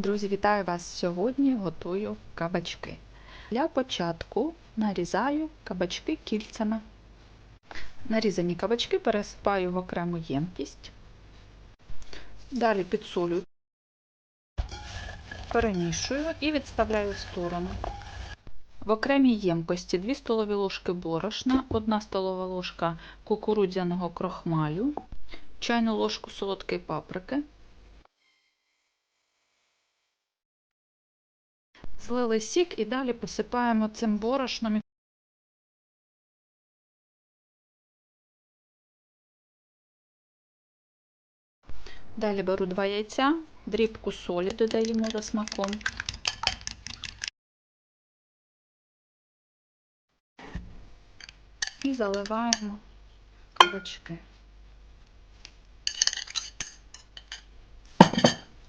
Друзі, вітаю вас! Сьогодні готую кабачки. Для початку нарізаю кабачки кільцями. Нарізані кабачки пересипаю в окрему ємкість. Далі підсолюю, перемішую і відставляю в сторону. В окремій ємкості 2 столові ложки борошна, 1 столова ложка кукурудзяного крохмалю, чайну ложку солодкої паприки. Злили сік і далі посипаємо цим борошном. Далі беру два яйця, дрібку солі додаємо за смаком. І заливаємо кабачки.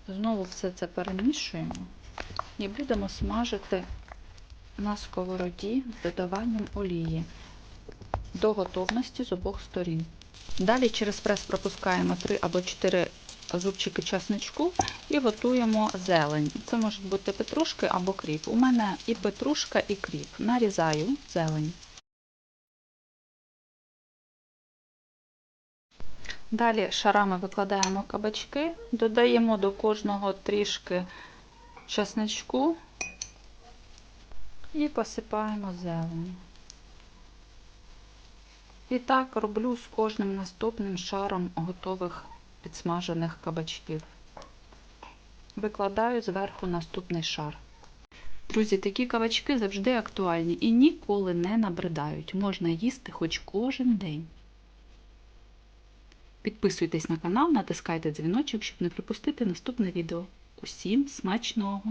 Знову все це перемішуємо і будемо смажити на сковороді з додаванням олії до готовності з обох сторін. Далі через прес пропускаємо 3 або 4 зубчики часничку і готуємо зелень. Це можуть бути петрушки або кріп. У мене і петрушка, і кріп. Нарізаю зелень. Далі шарами викладаємо кабачки, додаємо до кожного трішки часничку і посипаємо зелень. І так роблю з кожним наступним шаром готових підсмажених кабачків. Викладаю зверху наступний шар. Друзі, такі кабачки завжди актуальні і ніколи не набридають. Можна їсти хоч кожен день. Підписуйтесь на канал, натискайте дзвіночок, щоб не пропустити наступне відео. Усім смачного!